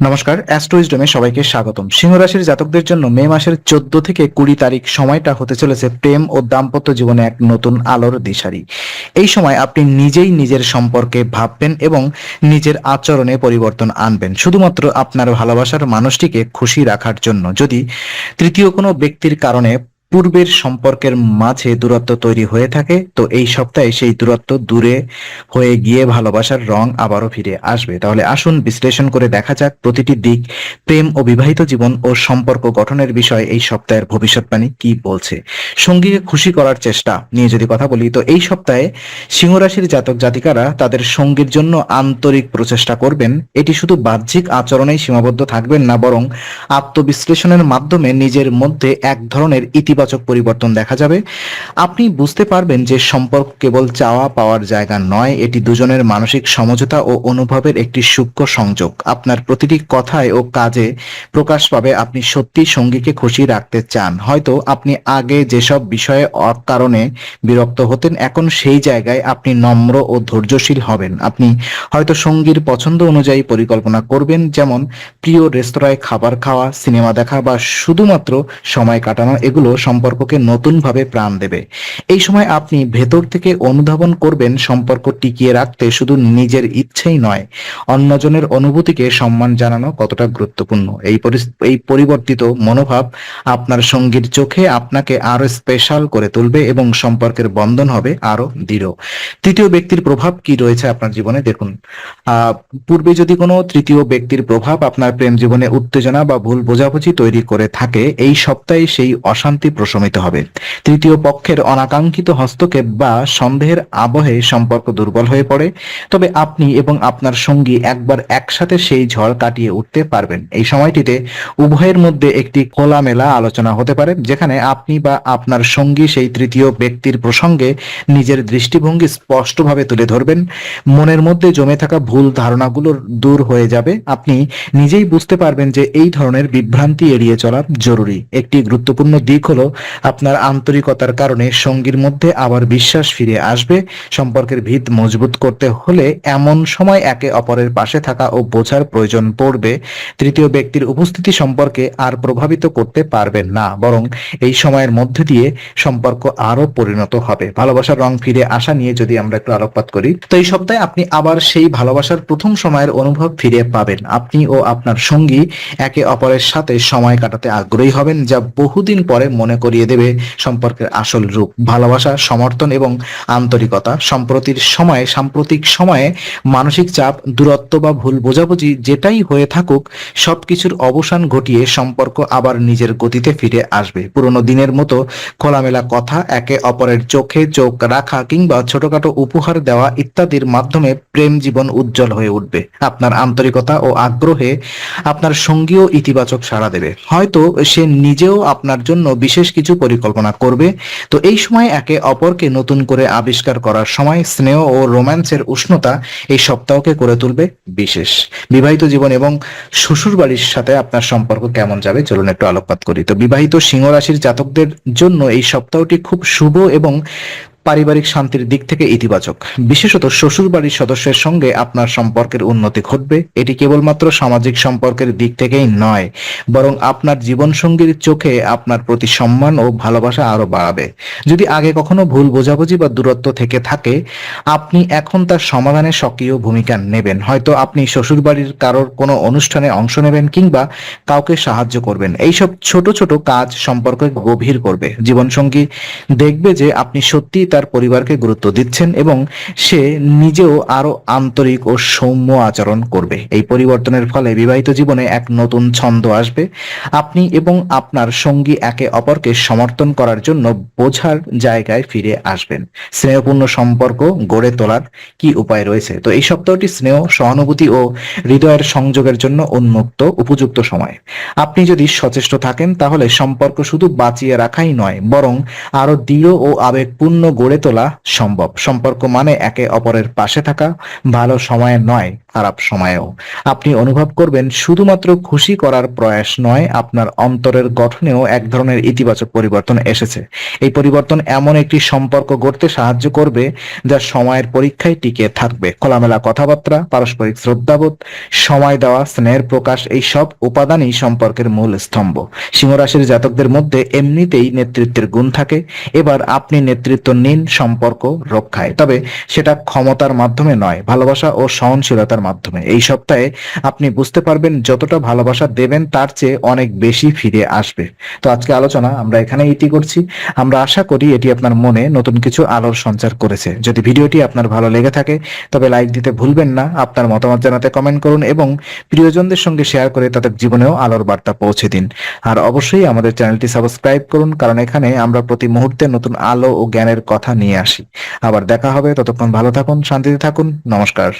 নমস্কার, অ্যাস্ট্রোইজডমে সবাইকে স্বাগতম। সিংহ রাশির জাতকদের জন্য মে মাসের চোদ্দ থেকে কুড়ি তারিখ সময়টা হতে চলেছে প্রেম ও দাম্পত্য জীবনে এক নতুন আলোর দিশারি। এই সময় আপনি নিজেই নিজের সম্পর্কে ভাববেন এবং নিজের আচরণে পরিবর্তন আনবেন। শুধুমাত্র আপনার ভালোবাসার মানুষটিকে খুশি রাখার জন্য। যদি তৃতীয় কোনো ব্যক্তির কারণে পূর্বের সম্পর্কের মাঝে দূরত্ব তৈরি হয়ে থাকে, তো এই সপ্তাহে সেই দূরত্ব দূরে হয়ে গিয়ে ভালোবাসার রং আবারও ফিরে আসবে। তাহলে আসুন বিশ্লেষণ করে দেখা যাক প্রতিটি দিক, প্রেম ও বিবাহিত জীবন ও সম্পর্ক গঠনের বিষয়ে এই সপ্তাহের ভবিষ্যৎবাণী কি বলছে। সঙ্গীকে খুশি করার চেষ্টা নিয়ে যদি কথা বলি, তো এই সপ্তাহে সিংহরাশির জাতক জাতিকারা তাদের সঙ্গীর জন্য আন্তরিক প্রচেষ্টা করবেন। এটি শুধু বাহ্যিক আচরণেই সীমাবদ্ধ থাকবেন না, বরং আত্মবিশ্লেষণের মাধ্যমে নিজের মধ্যে এক ধরনের ইতিবাচক পরিবর্তন দেখা যাবে। আপনি বুঝতে পারবেন যে সম্পর্ক কেবল চাওয়া পাওয়ার জায়গা নয়, এটি দুজনের মানসিক সমঝোতা ও অনুভবের একটি সূক্ষ্ম সংযোগ। আপনার প্রতিটি কথায় ও কাজে প্রকাশ পাবে আপনি সত্যি সঙ্গীকে খুশি রাখতে চান। হয়তো আপনি আগে যেসব বিষয়ে অকারণে বিরক্ত হতেন, এখন সেই জায়গায় আপনি নম্র ও ধৈর্যশীল হবেন। আপনি হয়তো সঙ্গীর পছন্দ অনুযায়ী পরিকল্পনা করবেন, যেমন প্রিয় রেস্তোরাঁয় খাবার খাওয়া, সিনেমা দেখা বা শুধুমাত্র সময় কাটানো, এগুলো সম্পর্ককে নতুনভাবে প্রাণ দেবে। এই সময় আপনি ভেতর থেকে অনুধাবন করবেন সম্পর্ক টিকিয়ে রাখতে শুধু নিজের ইচ্ছেই নয়, অন্যজনের অনুভূতিকে সম্মান জানানো কতটা গুরুত্বপূর্ণ। এই এই পরিবর্তিত মনোভাব আপনার সঙ্গীর চোখে আপনাকে আরও স্পেশাল করে তুলবে এবং সম্পর্কের বন্ধন হবে আরও দৃঢ়। তৃতীয় ব্যক্তির প্রভাব কি রয়েছে আপনার জীবনে? দেখুন পূর্বে যদি কোনো তৃতীয় ব্যক্তির প্রভাব আপনার প্রেম জীবনে উত্তেজনা বা ভুল বোঝাবুঝি তৈরি করে থাকে, এই সপ্তাহে সেই অশান্তি প্রশমিত হবে। তৃতীয় পক্ষের অনাকাঙ্ক্ষিত হস্তক্ষেপ বা সন্দেহের আবহে সম্পর্ক দুর্বল হয়ে পড়ে। তবে আপনি এবং আপনার সঙ্গী একবার একসাথে সেই ঝড় কাটিয়ে উঠতে পারবেন। এই সময়টিতে উভয়ের মধ্যে একটি খোলামেলা আলোচনা হতে পারে, যেখানে আপনি বা আপনার সঙ্গী সেই তৃতীয় ব্যক্তির প্রসঙ্গে নিজের দৃষ্টিভঙ্গি স্পষ্টভাবে তুলে ধরবেন। মনের মধ্যে জমে থাকা ভুল ধারণাগুলো দূর হয়ে যাবে। আপনি নিজেই বুঝতে পারবেন যে এই ধরনের বিভ্রান্তি এড়িয়ে চলা জরুরি। একটি গুরুত্বপূর্ণ দিক হলো আপনার আন্তরিকতার কারণে সঙ্গীর মধ্যে আবার বিশ্বাস ফিরে আসবে। সম্পর্কের ভিত মজবুত করতে হলে এমন সময় একে অপরের পাশে থাকা ও বোঝার প্রয়োজন পড়বে। তৃতীয় ব্যক্তির উপস্থিতি সম্পর্কে আর প্রভাবিত করতে পারবেন না, বরং এই সময়ের মধ্যে দিয়ে সম্পর্ক আরও পরিণত হবে। ভালোবাসার রং ফিরে আসা নিয়ে যদি আমরা একটু আলোকপাত করি, তো এই সপ্তাহে আপনি আবার সেই ভালোবাসার প্রথম সময়ের অনুভব ফিরে পাবেন। আপনি ও আপনার সঙ্গী একে অপরের সাথে সময় কাটাতে আগ্রহী হবেন, যা বহুদিন পরে মনে করিয়ে দেবে সম্পর্কের আসল রূপ। ভালোবাসা, সমর্থন এবং আন্তরিকতা সম্প্রতির সময়ে, সাম্প্রতিক সময়ে মানসিক চাপ, দূরত্ব বা ভুল বোঝাবুঝি যেটাই হয়ে থাকুক, সবকিছুর অবসান ঘটিয়ে সম্পর্ক আবার নিজের গতিতে ফিরে আসবে। পুরনো দিনের মতো খোলামেলা কথা, একে অপরের চোখে চোখ রাখা কিংবা ছোটখাটো উপহার দেওয়া ইত্যাদির মাধ্যমে প্রেম জীবন উজ্জ্বল হয়ে উঠবে। আপনার আন্তরিকতা ও আগ্রহে আপনার সঙ্গীও ইতিবাচক সাড়া দেবে। হয়তো সে নিজেও আপনার জন্য বিশেষ কিছু পরিকল্পনা করবে। তো এই সময় একে অপরকে নতুন করে আবিষ্কার করার সময় স্নেহ ও রোম্যান্সের উষ্ণতা এই সপ্তাহকে করে তুলবে বিশেষ। বিবাহিত জীবন এবং শ্বশুর বাড়ির সাথে আপনার সম্পর্ক কেমন যাবে? চলুন একটু আলোকপাত করি। তো বিবাহিত সিংহ রাশির জাতকদের জন্য এই সপ্তাহটি খুব শুভ এবং পারিবারিক শান্তির দিক থেকে ইতিবাচক। বিশেষত শ্বশুর বাড়ির সদস্যের সঙ্গে আপনার সম্পর্কের উন্নতি ঘটবে। এটি কেবলমাত্র সামাজিক সম্পর্কের দিক থেকেই নয়, বরং আপনার জীবনসঙ্গীর চোখে আপনার প্রতি সম্মান ও ভালোবাসা আরও বাড়াবে। যদি আগে কখনো ভুল বোঝাবুঝি বা দূরত্ব থেকে থাকে, আপনি এখন তার সমাধানে সক্রিয় ভূমিকা নেবেন। হয়তো আপনি শ্বশুরবাড়ির কারোর কোনো অনুষ্ঠানে অংশ নেবেন কিংবা কাউকে সাহায্য করবেন। এইসব ছোট ছোট কাজ সম্পর্কে গভীর করবে। জীবনসঙ্গী দেখবে যে আপনি সত্যি তার পরিবারকে গুরুত্ব দিচ্ছেন এবং সে নিজেও আরও আন্তরিক ও সৌম্য আচরণ করবে। এই পরিবর্তনের ফলে বিবাহিত জীবনে এক নতুন ছন্দ আসবে। আপনি এবং আপনার সঙ্গী একে অপরকে সমর্থন করার জন্য বোঝার জায়গায় ফিরে আসবেন। স্নেহপূর্ণ সম্পর্ক গড়ে তোলার কি উপায় রয়েছে? তো এই সপ্তাহটি স্নেহ, সহানুভূতি ও হৃদয়ের সংযোগের জন্য উন্মুক্ত, উপযুক্ত সময়। আপনি যদি সচেষ্ট থাকেন, তাহলে সম্পর্ক শুধু বাঁচিয়ে রাখাই নয়, বরং আরও দৃঢ় ও আবেগপূর্ণ গড়ে তোলা সম্ভব। সম্পর্ক মানে একে অপরের পাশে থাকা ভালো সময়ে নয়। খারাপ সময়েও। আপনি অনুভব করবেন, শুধুমাত্র খুশি করার প্রয়াস নয়, আপনার অন্তরের গঠনেও এক ধরনের ইতিবাচক পরিবর্তন এসেছে। এই পরিবর্তন এমন একটি সম্পর্ক গড়তে সাহায্য করবে, যা সময়ের পরীক্ষায় টিকে থাকবে। খোলামেলা কথাবার্তা, পারস্পরিক শ্রদ্ধাবোধ, সময় দেওয়া, স্নেহের প্রকাশ, এই সব উপাদানই সম্পর্কের মূল স্তম্ভ। সিংহরাশির জাতকদের মধ্যে এমনিতেই নেতৃত্বের গুণ থাকে। এবার আপনি নেতৃত্ব নিন সম্পর্ক রক্ষায়। তবে সেটা ক্ষমতার মাধ্যমে নয়, ভালোবাসা ও সহনশীলতার মাধ্যমে। এই সপ্তাহে আপনি বুঝতে পারবেন যতটা ভালোবাসা দেবেন, তার চেয়ে অনেক বেশি ফিরে আসবে। তো আজকে আলোচনা আমরা এখানে ইতি করছি। আমরা আশা করি এটি আপনার মনে নতুন কিছু আলোর সঞ্চার করেছে। যদি ভিডিওটি আপনার ভালো লেগে থাকে, তবে লাইক দিতে ভুলবেন না, আপনার মতামত জানাতে কমেন্ট করুন এবং প্রিয়জনদের সঙ্গে শেয়ার করে তাদের জীবনেও আলোর বার্তা পৌঁছে দিন। আর অবশ্যই আমাদের চ্যানেলটি সাবস্ক্রাইব করুন, কারণ এখানে আমরা প্রতি মুহূর্তে নতুন আলো ও জ্ঞানের কথা নিয়ে আসি। আবার দেখা হবে, ততক্ষণ ভালো থাকুন, শান্তিতে থাকুন, নমস্কার।